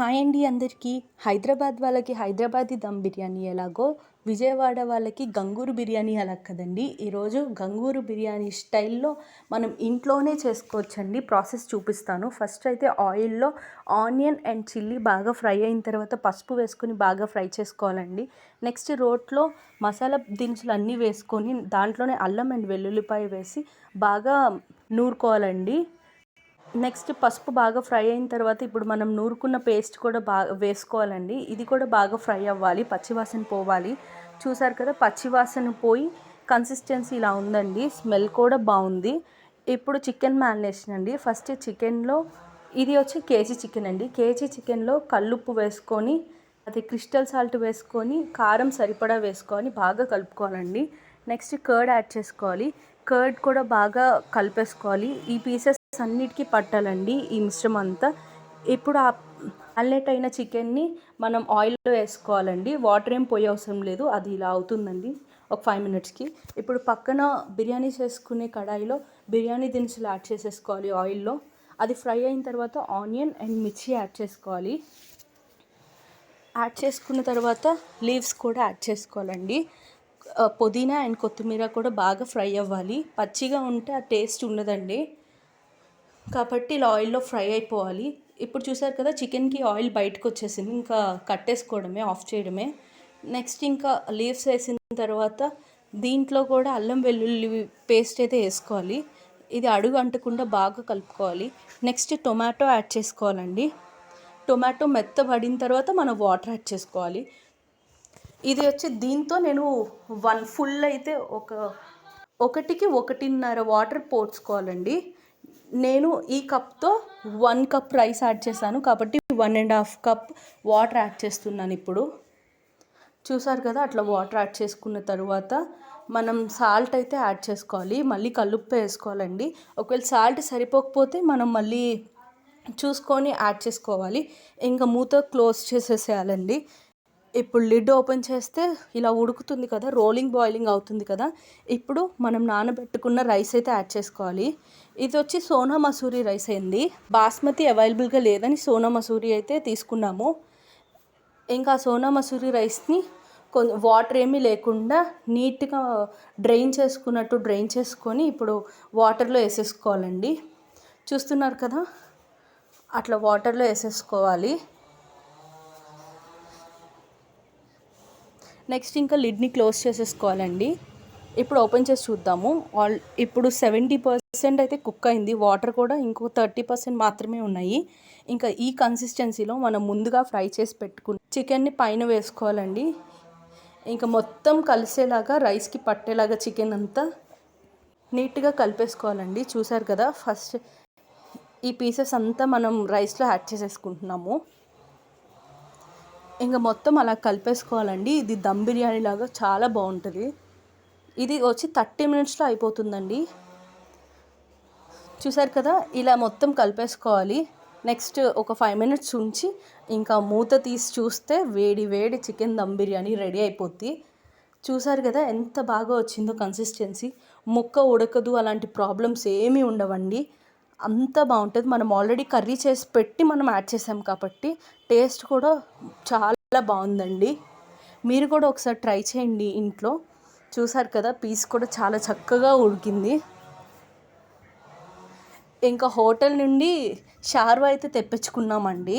Hi అండి అందరికీ. హైదరాబాద్ వాళ్ళకి హైదరాబాదీ దమ్ బిర్యానీ ఎలాగో విజయవాడ వాళ్ళకి గంగూరు బిర్యానీ అలా కదండి. ఈరోజు గంగూరు బిర్యానీ స్టైల్లో మనం ఇంట్లోనే చేసుకోవచ్చండి. ప్రాసెస్ చూపిస్తాను. ఫస్ట్ అయితే ఆయిల్లో ఆనియన్ అండ్ చిల్లీ బాగా ఫ్రై అయిన తర్వాత పసుపు వేసుకొని బాగా ఫ్రై చేసుకోవాలండి. నెక్స్ట్ రోట్లో మసాలా దినుసులు అన్నీ వేసుకొని దాంట్లోనే అల్లం అండ్ వెల్లుల్లిపాయ వేసి బాగా నూరుకోవాలండి. నెక్స్ట్ పసుపు బాగా ఫ్రై అయిన తర్వాత ఇప్పుడు మనం నూరుకున్న పేస్ట్ కూడా బాగా వేసుకోవాలండి. ఇది కూడా బాగా ఫ్రై అవ్వాలి పచ్చివాసన పోవాలి. చూసారు కదా పచ్చివాసన పోయి కన్సిస్టెన్సీ ఇలా ఉందండి స్మెల్ కూడా బాగుంది. ఇప్పుడు చికెన్ మ్యారినేషన్ అండి. ఫస్ట్ చికెన్లో ఇది వచ్చి కేజీ చికెన్ అండి. కేజీ చికెన్లో కల్లుప్పు వేసుకొని అది క్రిస్టల్ సాల్ట్ వేసుకొని కారం సరిపడా వేసుకొని బాగా కలుపుకోవాలండి. నెక్స్ట్ కర్డ్ యాడ్ చేసుకోవాలి. కర్డ్ కూడా బాగా కలిపేసుకోవాలి. ఈ పీసెస్ అన్నిటికీ పట్టాలండి ఈ మిశ్రమం అంతా. ఇప్పుడు ఆ అల్లెట్ అయిన చికెన్ని మనం ఆయిల్లో వేసుకోవాలండి. వాటర్ ఏం పోయే అవసరం లేదు అది ఇలా అవుతుందండి ఒక ఫైవ్ మినిట్స్కి. ఇప్పుడు పక్కన బిర్యానీ చేసుకునే కడాయిలో బిర్యానీ దినుసులు యాడ్ చేసేసుకోవాలి ఆయిల్లో. అది ఫ్రై అయిన తర్వాత ఆనియన్ అండ్ మిర్చి యాడ్ చేసుకోవాలి. యాడ్ చేసుకున్న తర్వాత లీవ్స్ కూడా యాడ్ చేసుకోవాలండి. పుదీనా అండ్ కొత్తిమీర కూడా బాగా ఫ్రై అవ్వాలి. పచ్చిగా ఉంటే ఆ టేస్ట్ ఉండదండి. కాబట్టి ఇలా ఆయిల్లో ఫ్రై అయిపోవాలి. ఇప్పుడు చూసారు కదా చికెన్కి ఆయిల్ బయటకు వచ్చేసింది ఇంకా కట్టేసుకోవడమే ఆఫ్ చేయడమే. నెక్స్ట్ ఇంకా లీవ్స్ వేసిన తర్వాత దీంట్లో కూడా అల్లం వెల్లుల్లి పేస్ట్ అయితే వేసుకోవాలి. ఇది అడుగు అంటకుండా బాగా కలుపుకోవాలి. నెక్స్ట్ టొమాటో యాడ్ చేసుకోవాలండి. టొమాటో మెత్తబడిన తర్వాత మనం వాటర్ యాడ్ చేసుకోవాలి. ఇది వచ్చి దీంతో నేను వన్ ఫుల్ అయితే ఒక ఒకటికి ఒకటిన్నర వాటర్ పోసుకోవాలండి. నేను ఈ కప్తో వన్ కప్ రైస్ యాడ్ చేశాను కాబట్టి one and half cup water add చేస్తున్నాను ఇప్పుడు. చూసారు కదా అట్లా వాటర్ యాడ్ చేసుకున్న తర్వాత మనం సాల్ట్ అయితే యాడ్ చేసుకోవాలి. మళ్ళీ కల్లుప్పు వేసుకోవాలండి. ఒకవేళ సాల్ట్ సరిపోకపోతే మనం మళ్ళీ చూసుకొని యాడ్ చేసుకోవాలి. ఇంకా మూత క్లోజ్ చేసేసేయాలండి. ఇప్పుడు లిడ్ ఓపెన్ చేస్తే ఇలా ఉడుకుతుంది కదా రోలింగ్ బాయిలింగ్ అవుతుంది కదా ఇప్పుడు మనం నానబెట్టుకున్న రైస్ అయితే యాడ్ చేసుకోవాలి. ఇది వచ్చి సోనా మసూరి రైస్ అయింది. బాస్మతి అవైలబుల్గా లేదని సోనా మసూరి అయితే తీసుకున్నాము. ఇంకా సోనా మసూరి రైస్ని కొంచెం వాటర్ ఏమీ లేకుండా నీట్గా డ్రైన్ చేసుకున్నట్టు డ్రైన్ చేసుకొని ఇప్పుడు వాటర్లో వేసేసుకోవాలండి. చూస్తున్నారు కదా అట్లా వాటర్లో వేసేసుకోవాలి. నెక్స్ట్ ఇంకా లిడ్ని క్లోజ్ చేసేసుకోవాలండి. ఇప్పుడు ఓపెన్ చేసి చూద్దాము. ఆల్ ఇప్పుడు సెవెంటీ పర్సెంట్ అయితే కుక్ అయింది. వాటర్ కూడా ఇంకో థర్టీ పర్సెంట్ మాత్రమే ఉన్నాయి. ఇంకా ఈ కన్సిస్టెన్సీలో మనం ముందుగా ఫ్రై చేసి పెట్టుకుని చికెన్ని పైన వేసుకోవాలండి. ఇంకా మొత్తం కలిసేలాగా రైస్కి పట్టేలాగా చికెన్ అంతా నీట్గా కలిపేసుకోవాలండి. చూసారు కదా ఫస్ట్ ఈ పీసెస్ అంతా మనం రైస్లో యాడ్ చేసేసుకుంటున్నాము. ఇంకా మొత్తం అలా కలిపేసుకోవాలండి. ఇది దమ్ బిర్యానీ లాగా చాలా బాగుంటుంది. ఇది వచ్చి థర్టీ మినిట్స్లో అయిపోతుందండి. చూసారు కదా ఇలా మొత్తం కలిపేసుకోవాలి. నెక్స్ట్ ఒక ఫైవ్ మినిట్స్ ఉంచి ఇంకా మూత తీసి చూస్తే వేడి వేడి చికెన్ దమ్ బిర్యానీ రెడీ అయిపోద్ది. చూసారు కదా ఎంత బాగా వచ్చిందో కన్సిస్టెన్సీ. ముక్క ఉడకదు అలాంటి ప్రాబ్లమ్స్ ఏమీ ఉండవండి. అంత బాగుంటుంది. మనం ఆల్రెడీ కర్రీ చేసి పెట్టి మనం యాడ్ చేసాం కాబట్టి టేస్ట్ కూడా చాలా బాగుందండి. మీరు కూడా ఒకసారి ట్రై చేయండి ఇంట్లో. చూసారు కదా పీస్ కూడా చాలా చక్కగా ఉడికింది. ఇంకా హోటల్ నుండి షార్వా అయితే తెప్పించుకున్నామండి.